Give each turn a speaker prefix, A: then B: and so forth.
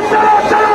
A: চলো চলো